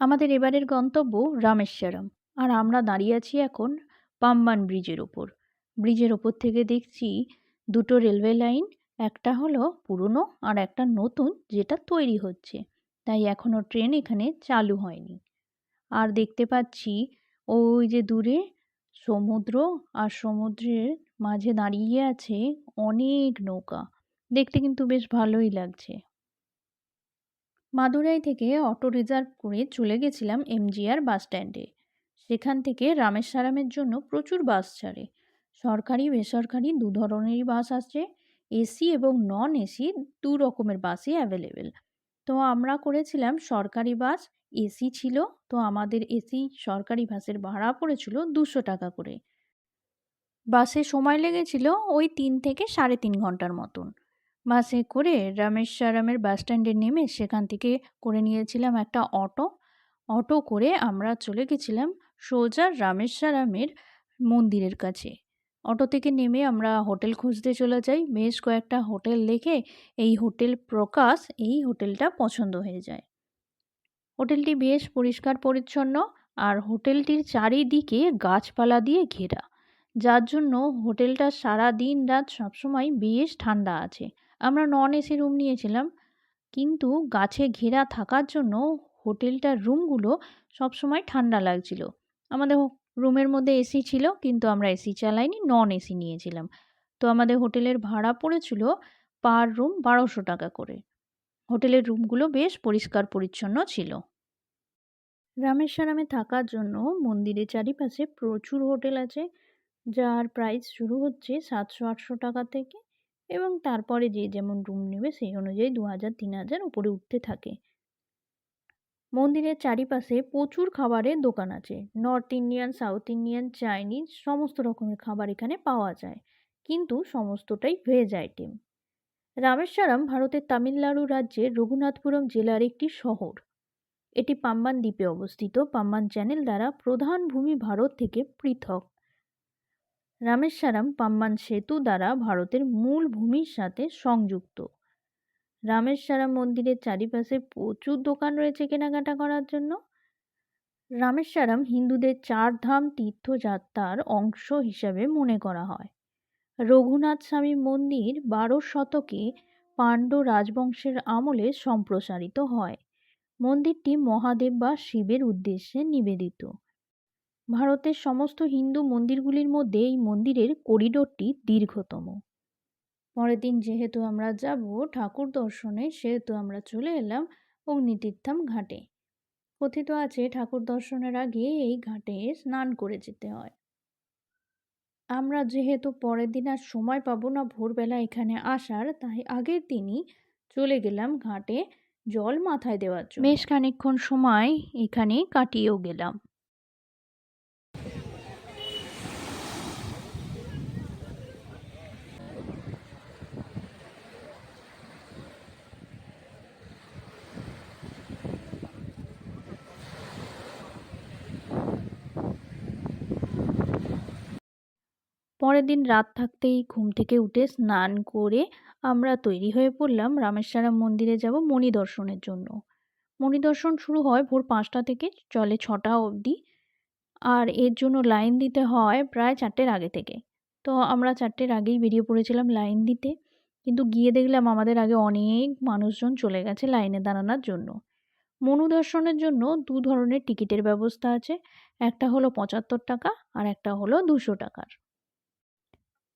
আমাদের এবারের গন্তব্য রামেশ্বরম। আর আমরা দাঁড়িয়ে আছি এখন পাম্বান ব্রিজের ওপর ব্রিজের ওপর থেকে দেখছি দুটো রেলওয়ে লাইন, একটা হলো পুরনো আর একটা নতুন যেটা তৈরি হচ্ছে। তাই এখনও ট্রেন এখানে চালু হয়নি। আর দেখতে পাচ্ছি ওই যে দূরে সমুদ্র আর সমুদ্রের মাঝে দাঁড়িয়ে আছে অনেক নৌকা। দেখতে কিন্তু বেশ ভালোই লাগছে। মাদুরাই থেকে অটো রিজার্ভ করে চলে গেছিলাম এমজিআর বাস স্ট্যান্ডে। সেখান থেকে রামেশ্বরমের জন্য প্রচুর বাস ছাড়ে। সরকারি, বেসরকারি দু ধরনেরই বাস আছে এসি এবং নন এসি দু রকমের বাসই অ্যাভেলেবেল। তো আমরা করেছিলাম সরকারি বাস, এসি ছিল। তো আমাদের এসি সরকারি বাসের ভাড়া পড়েছিল দুশো টাকা করে। বাসে সময় লেগেছিল ওই তিন থেকে সাড়ে তিন ঘণ্টার মতন। বাসে করে রামেশ্বরমের বাস স্ট্যান্ডে নেমে সেখান থেকে করে নিয়েছিলাম একটা অটো অটো করে আমরা চলে গেছিলাম সোজা রামেশ্বরমের মন্দিরের কাছে। অটো থেকে নেমে আমরা হোটেল খুঁজতে চলে যাই। বেশ কয়েকটা হোটেল দেখে এই হোটেল প্রকাশ, এই হোটেলটা পছন্দ হয়ে যায়। হোটেলটি বেশ পরিষ্কার, পরিচ্ছন্ন আর হোটেলটির চারিদিকে গাছপালা দিয়ে ঘেরা। যার জন্য হোটেলটা সারা দিন রাত সবসময় বেশ ঠান্ডা আছে। আমরা নন এসি রুম নিয়েছিলাম। কিন্তু গাছে ঘেরা থাকার জন্য হোটেলটার রুমগুলো সবসময় ঠান্ডা লাগছিল। আমাদের রুমের মধ্যে এসি ছিল, কিন্তু আমরা এসি চালাইনি নন এসি নিয়েছিলাম। তো আমাদের হোটেলের ভাড়া পড়েছিল পার রুম বারোশো টাকা করে। হোটেলের রুমগুলো বেশ পরিষ্কার পরিচ্ছন্ন ছিল। রামেশ্বরমে থাকার জন্য মন্দিরের চারিপাশে প্রচুর হোটেল আছে, যার প্রাইস শুরু হচ্ছে সাতশো আটশো টাকা থেকে। এবং তারপরে যে যেমন রুম নেবে সেই অনুযায়ী দু হাজার, তিন হাজার উপরে উঠতে থাকে। মন্দিরের চারিপাশে প্রচুর খাবারের দোকান আছে। North Indian south Indian Chinese সমস্ত রকমের খাবার এখানে পাওয়া যায়। কিন্তু সমস্তটাই ভেজ আইটেম রামেশ্বরম ভারতের তামিলনাড়ু রাজ্যের রঘুনাথপুরম জেলার একটি শহর। এটি পাম্বান দ্বীপে অবস্থিত। পাম্বান চ্যানেল দ্বারা প্রধান ভূমি ভারত থেকে পৃথক। রামেশ্বরম পাম্বান সেতু দ্বারা ভারতের মূল ভূমির সাথে সংযুক্ত। রামেশ্বরম মন্দিরের চারিপাশে প্রচুর দোকান রয়েছে কেনাকাটা করার জন্য। রামেশ্বরম হিন্দুদের চার ধাম তীর্থযাত্রার অংশ হিসাবে মনে করা হয়। রঘুনাথ স্বামী মন্দির বারো শতকে পাণ্ড্য রাজবংশের আমলে সম্প্রসারিত হয়। মন্দিরটি মহাদেব বা শিবের উদ্দেশ্যে নিবেদিত। ভারতের সমস্ত হিন্দু মন্দিরগুলির মধ্যে এই মন্দিরের করিডোরটি দীর্ঘতম। পরের দিন যেহেতু আমরা যাব ঠাকুর দর্শনে, সেহেতু আমরা চলে এলাম অগ্নিতীর্থম ঘাটে। কথিত আছে ঠাকুর দর্শনের আগে এই ঘাটে স্নান করে যেতে হয়। আমরা যেহেতু পরের দিন আর সময় পাবো না ভোরবেলা এখানে আসার, তাই আগের দিনই চলে গেলাম ঘাটে জল মাথায় দেওয়ার জন্য। বেশ খানিকক্ষণ সময় এখানে কাটিয়েও গেলাম। পরের দিন রাত থাকতেই ঘুম থেকে উঠে স্নান করে আমরা তৈরি হয়ে পড়লাম রামেশ্বরম মন্দিরে যাব মণি দর্শনের জন্য। মণি দর্শন শুরু হয় ভোর পাঁচটা থেকে, চলে ছটা অবধি। আর এর জন্য লাইন দিতে হয় প্রায় চারটের আগে থেকে। তো আমরা চারটের আগেই বেরিয়ে পড়েছিলাম লাইন দিতে। কিন্তু গিয়ে দেখলাম আমাদের আগে অনেক মানুষজন চলে গেছে লাইনে দাঁড়ানোর জন্য। মনু দর্শনের জন্য দু ধরনের টিকিটের ব্যবস্থা আছে। একটা হলো পঁচাত্তর টাকা আর একটা হলো দুশো টাকার।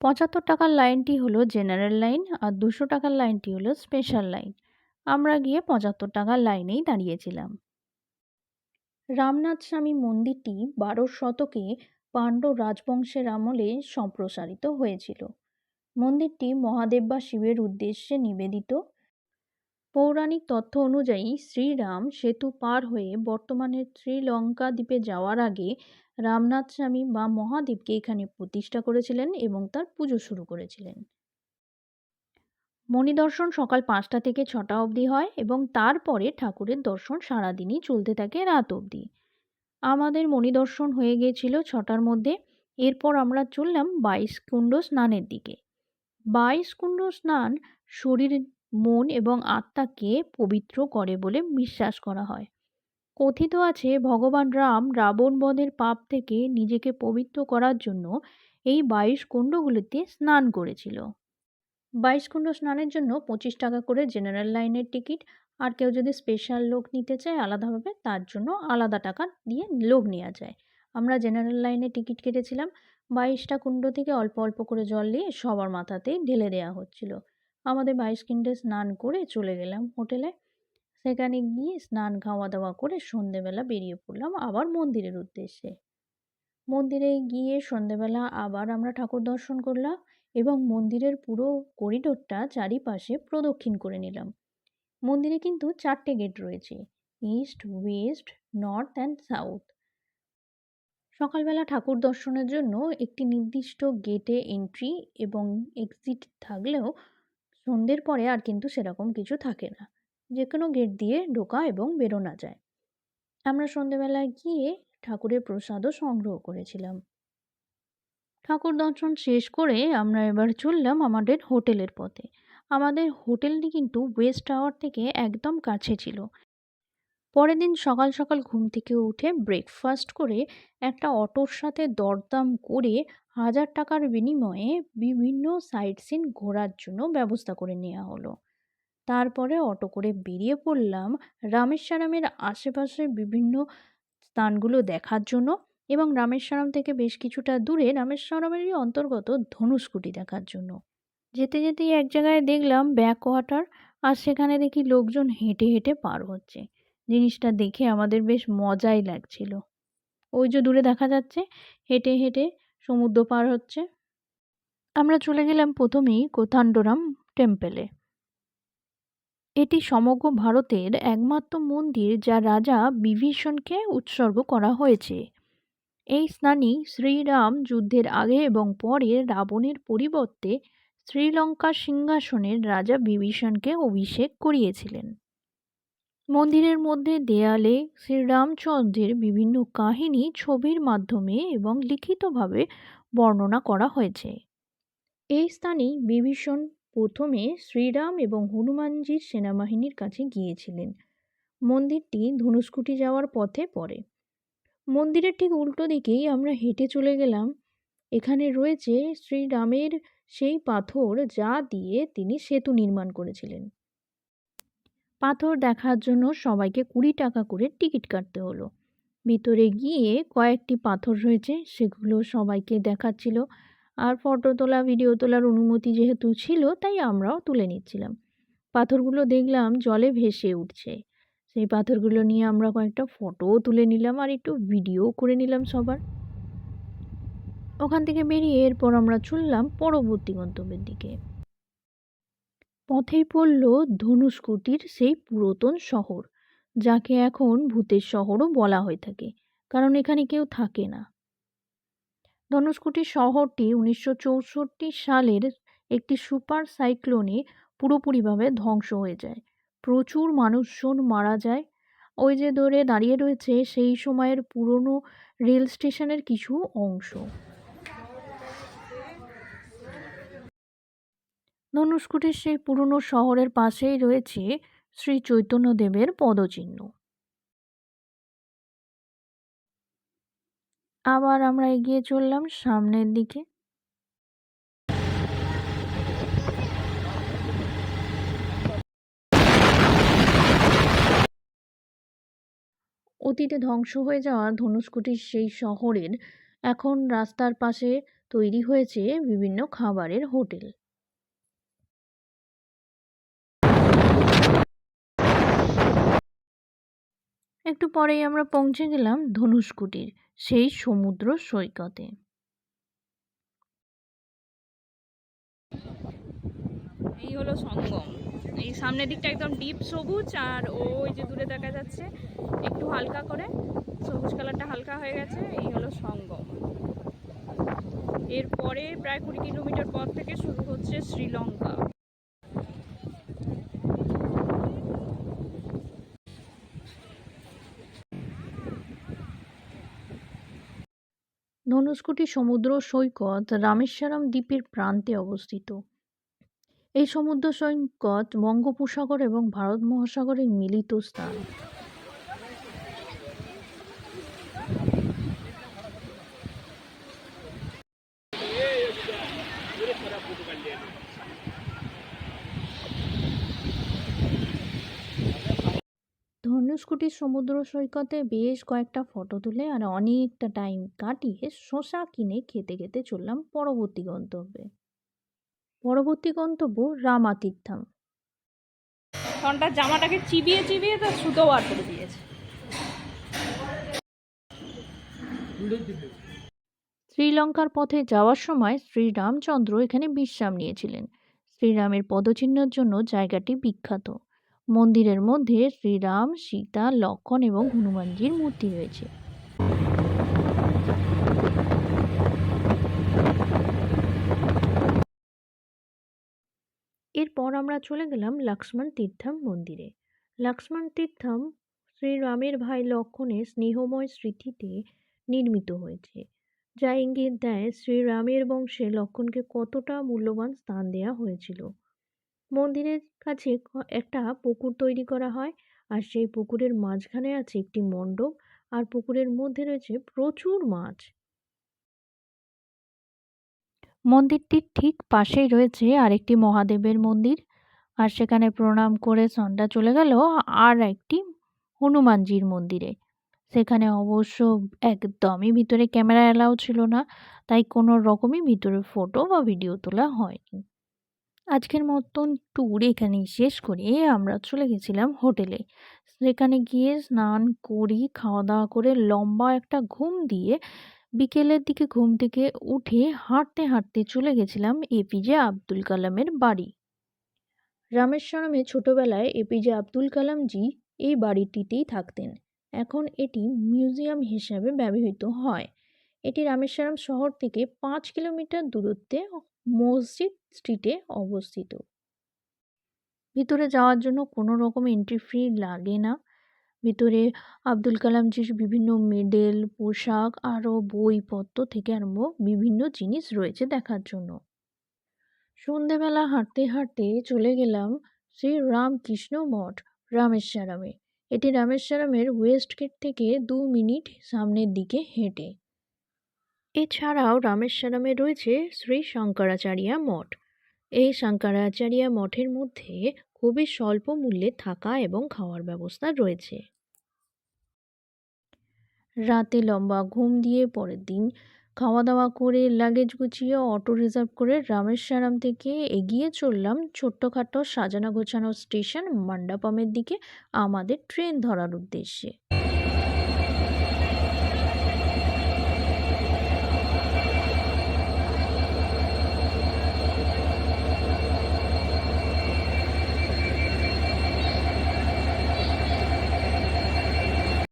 পঁচাত্তর টাকার লাইনটি হলো জেনারেল লাইন আর দুশো টাকার লাইনটি হলো স্পেশাল লাইন। আমরা গিয়ে পঁচাত্তর টাকার লাইনেই দাঁড়িয়েছিলাম। রামনাথ স্বামী মন্দিরটি বারো শতকে পাণ্ড্য রাজবংশের আমলে সম্প্রসারিত হয়েছিল। মন্দিরটি মহাদেব বা শিবের উদ্দেশ্যে নিবেদিত। পৌরাণিক তথ্য অনুযায়ী শ্রীরাম সেতু পার হয়ে বর্তমানের শ্রীলঙ্কা দ্বীপে যাওয়ার আগে রামনাথ স্বামী বা মহাদেবকে এখানে প্রতিষ্ঠা করেছিলেন এবং তার পুজো শুরু করেছিলেন। মণিদর্শন সকাল পাঁচটা থেকে ছটা অবধি হয় এবং তারপরে ঠাকুরের দর্শন সারাদিনই চলতে থাকে রাত অবধি। আমাদের মণিদর্শন হয়ে গিয়েছিল ছটার মধ্যে। এরপর আমরা চললাম বাইশ কুণ্ড স্নানের দিকে। বাইশ কুণ্ড স্নান শরীর, মন এবং আত্মাকে পবিত্র করে বলে বিশ্বাস করা হয়। কথিত আছে ভগবান রাম রাবণ বধের পাপ থেকে নিজেকে পবিত্র করার জন্য এই বাইশ কুণ্ডগুলিতে স্নান করেছিল। বাইশ কুণ্ড স্নানের জন্য পঁচিশ টাকা করে জেনারেল লাইনের টিকিট আর কেউ যদি স্পেশাল লোক নিতে চায় আলাদাভাবে তার জন্য আলাদা টাকা দিয়ে লোক নেওয়া যায়। আমরা জেনারেল লাইনে টিকিট কেটেছিলাম, বাইশটা কুণ্ড থেকে অল্প অল্প করে জল দিয়ে সবার মাথাতেই ঢেলে দেওয়া হচ্ছিল। আমাদের বাইশ কুণ্ডে স্নান করে চলে গেলাম হোটেলে। সেখানে গিয়ে স্নান খাওয়া দাওয়া করে সন্ধেবেলা বেরিয়ে পড়লাম আবার মন্দিরের উদ্দেশ্যে। মন্দিরে গিয়ে সন্ধেবেলা আবার আমরা ঠাকুর দর্শন করলাম এবং মন্দিরের পুরো করিডোরটা চারিপাশে প্রদক্ষিণ করে নিলাম। মন্দিরে কিন্তু চারটে গেট রয়েছে, east, west, north and south. সকালবেলা ঠাকুর দর্শনের জন্য একটি নির্দিষ্ট গেটে এন্ট্রি এবং এক্সিট থাকলেও সন্ধ্যের পরে আর কিন্তু সেরকম কিছু থাকে না। যে কোনো গেট দিয়ে ঢোকা এবং বেরোনো যায়। আমরা সন্ধেবেলায় গিয়ে ঠাকুরের প্রসাদও সংগ্রহ করেছিলাম। ঠাকুর দর্শন শেষ করে আমরা এবার চললাম আমাদের হোটেলের পথে। আমাদের হোটেলটি কিন্তু ওয়েস্ট টাওয়ার থেকে একদম কাছে ছিল। পরের দিন সকাল সকাল ঘুম থেকে উঠে ব্রেকফাস্ট করে একটা অটোর সাথে দরদাম করে হাজার টাকার বিনিময়ে বিভিন্ন সাইট সিন ঘোরার জন্য ব্যবস্থা করে নেওয়া হলো। তারপরে অটো করে বেরিয়ে পড়লাম রামেশ্বরমের আশেপাশে বিভিন্ন স্থানগুলো দেখার জন্য এবং রামেশ্বরম থেকে বেশ কিছুটা দূরে রামেশ্বরমেরই অন্তর্গত ধনুষ্কুটি দেখার জন্য। যেতে যেতেই এক জায়গায় দেখলাম ব্যাক ওয়াটার আর সেখানে দেখি লোকজন হেঁটে হেঁটে পার হচ্ছে। জিনিসটা দেখে আমাদের বেশ মজাই লাগছিল। ওই যে দূরে দেখা যাচ্ছে, হেঁটে হেঁটে সমুদ্র পার হচ্ছে। আমরা চলে গেলাম প্রথমেই কোথান্ডরাম টেম্পেলে। এটি সমগ্র ভারতের একমাত্র মন্দির যা রাজা বিভীষণকে উৎসর্গ করা হয়েছে। এই স্নানই শ্রীরাম যুদ্ধের আগে এবং পরে রাবণের পরিবর্তে শ্রীলঙ্কার সিংহাসনের রাজা বিভীষণকে অভিষেক করিয়েছিলেন। মন্দিরের মধ্যে দেয়ালে শ্রীরামচন্দ্রের বিভিন্ন কাহিনী, ছবির মাধ্যমে এবং লিখিতভাবে বর্ণনা করা হয়েছে। এই স্থানেই বিভীষণ প্রথমে শ্রীরাম এবং হনুমানজির সেনাবাহিনীর কাছে গিয়েছিলেন। মন্দিরটি ধনুষ্কুটি যাওয়ার পথে পড়ে। মন্দিরের ঠিক উল্টো দিকেই আমরা হেঁটে চলে গেলাম। এখানে রয়েছে শ্রীরামের সেই পাথর যা দিয়ে তিনি সেতু নির্মাণ করেছিলেন। পাথর দেখার জন্য সবাইকে কুড়ি টাকা করে টিকিট কাটতে হলো। ভিতরে গিয়ে কয়েকটি পাথর রয়েছে, সেগুলো সবাইকে দেখাচ্ছিল। আর ফটো তোলা ভিডিও তোলার অনুমতি যেহেতু ছিল, তাই আমরাও তুলে নিচ্ছিলাম। পাথরগুলো দেখলাম জলে ভেসে উঠছে। সেই পাথরগুলো নিয়ে আমরা কয়েকটা ফটোও তুলে নিলাম আর একটু ভিডিও করে নিলাম সবার। ওখান থেকে বেরিয়ে এরপর আমরা চললাম পরবর্তী গন্তব্যের দিকে। পথেই পড়ল ধনুষ্কুটির সেই পুরাতন শহর, যাকে এখন ভূতের শহরও বলা হয়ে থাকে, কারণ এখানে কেউ থাকে না। ধনুষ্কুটি শহরটি উনিশশো চৌষট্টি সালের একটি সুপার সাইক্লোনে পুরোপুরিভাবে ধ্বংস হয়ে যায়। প্রচুর মানুষজন মারা যায়। ওই যে ধরে দাঁড়িয়ে রয়েছে সেই সময়ের পুরনো রেল স্টেশনের কিছু অংশ। ধনুষ্কুটির সেই পুরনো শহরের পাশেই রয়েছে শ্রী চৈতন্যদেবের পদচিহ্ন। আবার আমরা এগিয়ে চললাম সামনের দিকে। অতীতে ধ্বংস হয়ে যাওয়া ধনুষ্কুটির সেই শহরের এখন রাস্তার পাশে তৈরি হয়েছে বিভিন্ন খাবারের হোটেল। একটু পরেই আমরা পৌঁছে গেলাম ধনুষকুটির, সেই সমুদ্র সৈকতে। এই হলো সঙ্গম। এই সামনের দিকটা একদম ডিপ সবুজ আর ওই যে দূরে দেখা যাচ্ছে একটু হালকা করে, সবুজ কালারটা হালকা হয়ে গেছে, এই হলো সঙ্গম। এরপরে প্রায় কুড়ি কিলোমিটার পর থেকে শুরু হচ্ছে শ্রীলঙ্কা। ধনুষ্কুটি সমুদ্র সৈকত রামেশ্বরম দ্বীপের প্রান্তে অবস্থিত। এই সমুদ্র সৈকত বঙ্গোপসাগর এবং ভারত মহাসাগরের মিলিত স্থান। ধনুষ্কুটি সমুদ্র সৈকতে বেশ কয়েকটা ফটো তুলে আর অনেকটা টাইম কাটিয়ে শসা কিনে খেতে খেতে চললাম পরবর্তী গন্তব্যে। পরবর্তী গন্তব্য রামাতীর্থম। তার জামাটাকে চিবিয়ে চিবিয়ে তার সুতো বার করে দিয়েছে। শ্রীলঙ্কার পথে যাওয়ার সময় শ্রীরামচন্দ্র এখানে বিশ্রাম নিয়েছিলেন। শ্রীরামের পদচিহ্নের জন্য জায়গাটি বিখ্যাত। মন্দিরের মধ্যে শ্রীরাম, সীতা, লক্ষণ এবং হনুমানজির মূর্তি রয়েছে। এরপর আমরা চলে গেলাম লক্ষ্মণ তীর্থম মন্দিরে। লক্ষ্মণ তীর্থম শ্রীরামের ভাই লক্ষণের স্নেহময় স্মৃতিতে নির্মিত হয়েছে, যা ইঙ্গিত দেয় শ্রীরামের বংশে লক্ষণকে কতটা মূল্যবান স্থান দেওয়া হয়েছিল। মন্দিরের কাছে একটা পুকুর তৈরি করা হয়। আর সেই পুকুরের মাঝখানে আছে একটি মণ্ডপ। আর পুকুরের মধ্যে রয়েছে প্রচুর মাছ। মন্দিরটির ঠিক পাশেই রয়েছে আরেকটি মহাদেবের মন্দির। আর সেখানে প্রণাম করে সন্ধ্যা চলে গেল আর একটি হনুমানজির মন্দিরে। সেখানে অবশ্য একদমই ভিতরে ক্যামেরা অ্যালাউ ছিল না। তাই কোনো রকমই ভিতরে ফটো বা ভিডিও তোলা হয়নি। আজকের মতন ট্যুর এখানেই শেষ করে। আমরা চলে গেছিলাম হোটেলে। সেখানে গিয়ে স্নান করি খাওয়া দাওয়া করে লম্বা একটা ঘুম দিয়ে বিকেলের দিকে ঘুম থেকে উঠে হাঁটতে হাঁটতে চলে গেছিলাম এপিজে আব্দুল কালামের বাড়ি। রামেশ্বরমে ছোটবেলায় এপিজে আব্দুল কালামজি এই বাড়িটিতেই থাকতেন। এখন এটি মিউজিয়াম হিসাবে ব্যবহৃত হয়। এটি রামেশ্বরম শহর থেকে পাঁচ কিলোমিটার দূরত্বে মসজিদ স্ট্রিটে অবস্থিত। ভিতরে যাওয়ার জন্য কোনো রকম এন্ট্রি ফি লাগে না। ভিতরে আব্দুল কালামজির বিভিন্ন মেডেল পোশাক, আরও বইপত্র থেকে আরম্ভ বিভিন্ন জিনিস রয়েছে দেখার জন্য। সন্ধেবেলা হাঁটতে হাঁটতে চলে গেলাম শ্রী রামকৃষ্ণ মঠ, রামেশ্বরমে। এটি রামেশ্বরমের ওয়েস্ট গেট থেকে দু মিনিট সামনের দিকে হেঁটে। এছাড়াও রামেশ্বরমে রয়েছে শ্রী শঙ্করাচার্য মঠ। এই শঙ্করাচার্য মঠের মধ্যে খুবই স্বল্প মূল্যে থাকা এবং খাওয়ার ব্যবস্থা রয়েছে। রাতে লম্বা ঘুম দিয়ে পরের দিন খাওয়া দাওয়া করে লাগেজ গুছিয়ে অটো রিজার্ভ করে রামেশ্বরম থেকে এগিয়ে চললাম ছোট্টখাটো সাজানো গোছানো স্টেশন মান্ডাপমের দিকে, আমাদের ট্রেন ধরার উদ্দেশ্যে।